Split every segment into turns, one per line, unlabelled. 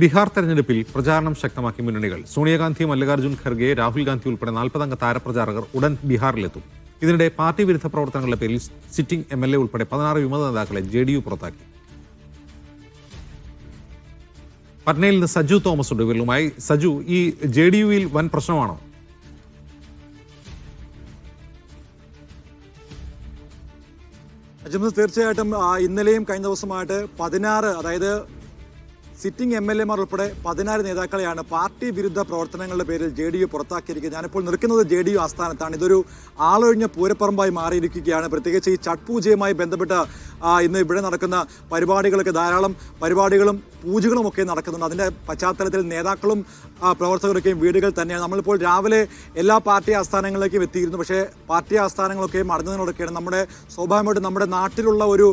ബീഹാർ തെരഞ്ഞെടുപ്പിൽ പ്രചാരണം ശക്തമാക്കി മുന്നണികൾ സോണിയാഗാന്ധി മല്ലികാർജുൻ ഖർഗെ രാഹുൽ ഗാന്ധി ഉൾപ്പെടെ നാൽപ്പതംഗ താരപ്രചാരകർ ഉടൻ ബീഹാറിലെത്തും. ഇതിനിടെ പാർട്ടി വിരുദ്ധ പ്രവർത്തനങ്ങളുടെ പേരിൽ സിറ്റിംഗ് എം എൽ എ ഉൾപ്പെടെ പതിനാറ് വിമത നേതാക്കളെ ജെ ഡി യു പുറത്താക്കി. പട്നയിൽ നിന്ന് സജു തോമസ് ഉണ്ട്. ഇവരുമായി സജു ഈ ജെ ഡി യുവിൽ വൻ പ്രശ്നമാണോ?
അജംസ് തീർച്ചയായിട്ടും ഇന്നലെയും കഴിഞ്ഞ ദിവസമായിട്ട് പതിനാറ് അതായത് സിറ്റിംഗ് എം എൽ എമാർ ഉൾപ്പെടെ പതിനാറ് നേതാക്കളെയാണ് പാർട്ടി വിരുദ്ധ പ്രവർത്തനങ്ങളുടെ പേരിൽ ജെ ഡി യു പുറത്താക്കിയിരിക്കുന്നത്. ഞാനിപ്പോൾ നിൽക്കുന്നത് ജെ ഡി യു ആസ്ഥാനത്താണ്. ഇതൊരു ആളൊഴിഞ്ഞ പൂരപ്പറമ്പായി മാറിയിരിക്കുകയാണ്. പ്രത്യേകിച്ച് ഈ ചട്ട് പൂജയുമായി ബന്ധപ്പെട്ട് ഇന്ന് ഇവിടെ നടക്കുന്ന പരിപാടികളൊക്കെ ധാരാളം പരിപാടികളും പൂജകളും ഒക്കെ നടക്കുന്നുണ്ട്. അതിന്റെ പശ്ചാത്തലത്തിൽ നേതാക്കളും പ്രവർത്തകരൊക്കെയും വീടുകൾ തന്നെയാണ്. നമ്മളിപ്പോൾ രാവിലെ എല്ലാ പാർട്ടി ആസ്ഥാനങ്ങളിലേക്കും എത്തിയിരുന്നു. പക്ഷേ പാർട്ടി ആസ്ഥാനങ്ങളൊക്കെയും അടഞ്ഞതിനോടൊക്കെയാണ് നമ്മുടെ സ്വാഭാവികമായിട്ടും നമ്മുടെ നാട്ടിലുള്ള ഒരു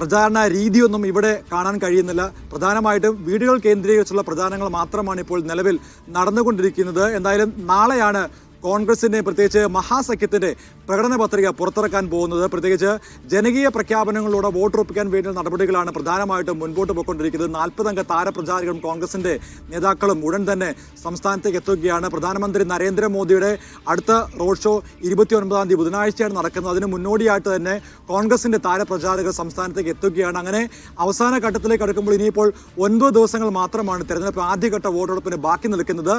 പ്രചാരണ രീതിയൊന്നും ഇവിടെ കാണാൻ കഴിയുന്നില്ല. പ്രധാനമായിട്ടും വീടുകൾ കേന്ദ്രീകരിച്ചുള്ള പ്രചാരണങ്ങൾ മാത്രമാണ് ഇപ്പോൾ നിലവിൽ നടന്നുകൊണ്ടിരിക്കുന്നത്. എന്തായാലും നാളെയാണ് കോൺഗ്രസിന്റെ പ്രത്യേകിച്ച് മഹാസഖ്യത്തിന്റെ പ്രകടന പത്രിക പുറത്തിറക്കാൻ പോകുന്നത്. പ്രത്യേകിച്ച് ജനകീയ പ്രഖ്യാപനങ്ങളിലൂടെ വോട്ടുറപ്പിക്കാൻ വേണ്ടിയുള്ള നടപടികളാണ് പ്രധാനമായിട്ടും മുൻപോട്ട് പോയിക്കൊണ്ടിരിക്കുന്നത്. നാൽപ്പതംഗ താരപ്രചാരകരും കോൺഗ്രസിന്റെ നേതാക്കളും ഉടൻ തന്നെ സംസ്ഥാനത്തേക്ക് എത്തുകയാണ്. പ്രധാനമന്ത്രി നരേന്ദ്രമോദിയുടെ അടുത്ത റോഡ് ഷോ ഇരുപത്തി ഒൻപതാം തീയതി ബുധനാഴ്ചയാണ് നടക്കുന്നത്. അതിന് മുന്നോടിയായിട്ട് തന്നെ കോൺഗ്രസിന്റെ താരപ്രചാരകർ സംസ്ഥാനത്തേക്ക് എത്തുകയാണ്. അങ്ങനെ അവസാന ഘട്ടത്തിലേക്ക് അടുക്കുമ്പോൾ ഇനിയിപ്പോൾ ഒൻപത് ദിവസങ്ങൾ മാത്രമാണ് തെരഞ്ഞെടുപ്പ് ആദ്യഘട്ട വോട്ടെടുപ്പിന് ബാക്കി നിൽക്കുന്നത്.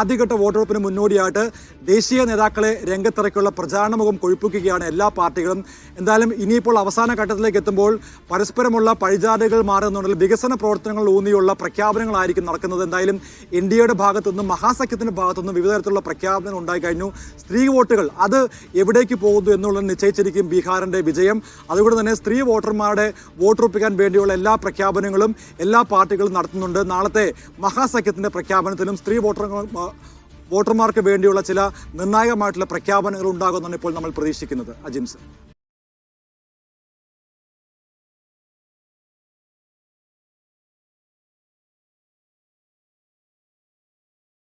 ആദ്യഘട്ട വോട്ടെടുപ്പിന് മുന്നോടിയായിട്ട് ദേശീയ നേതാക്കളെ രംഗത്തിറക്കിയുള്ള പ്രചാരണ മുഖം കൊഴുപ്പിക്കുകയാണ് എല്ലാ പാർട്ടികളും. എന്തായാലും ഇനിയിപ്പോൾ അവസാന ഘട്ടത്തിലേക്ക് എത്തുമ്പോൾ പരസ്പരമുള്ള പഴിചാടുകൾ മാറുന്നുണ്ടെങ്കിൽ വികസന പ്രവർത്തനങ്ങൾ ഊന്നിയുള്ള പ്രഖ്യാപനങ്ങളായിരിക്കും നടക്കുന്നത്. എന്തായാലും എൻ ഡി എയുടെ ഭാഗത്തുനിന്നും മഹാസഖ്യത്തിന്റെ ഭാഗത്തുനിന്നും വിവിധ തരത്തിലുള്ള പ്രഖ്യാപനങ്ങൾ ഉണ്ടായി കഴിഞ്ഞു സ്ത്രീ വോട്ടുകൾ അത് എവിടേക്ക് പോകുന്നു എന്നുള്ളത് നിശ്ചയിച്ചിരിക്കും ബീഹാറിന്റെ വിജയം. അതുകൊണ്ട് തന്നെ സ്ത്രീ വോട്ടർമാരുടെ വോട്ടുറപ്പിക്കാൻ വേണ്ടിയുള്ള എല്ലാ പ്രഖ്യാപനങ്ങളും എല്ലാ പാർട്ടികളും നടത്തുന്നുണ്ട്. നാളത്തെ മഹാസഖ്യത്തിന്റെ പ്രഖ്യാപനത്തിലും സ്ത്രീ വോട്ടർ വോട്ടർമാർക്ക് വേണ്ടിയുള്ള ചില നിർണായകമായിട്ടുള്ള പ്രഖ്യാപനങ്ങൾ ഉണ്ടാകുമെന്നാണ് ഇപ്പോൾ നമ്മൾ പ്രതീക്ഷിക്കുന്നത്. അജിംസ്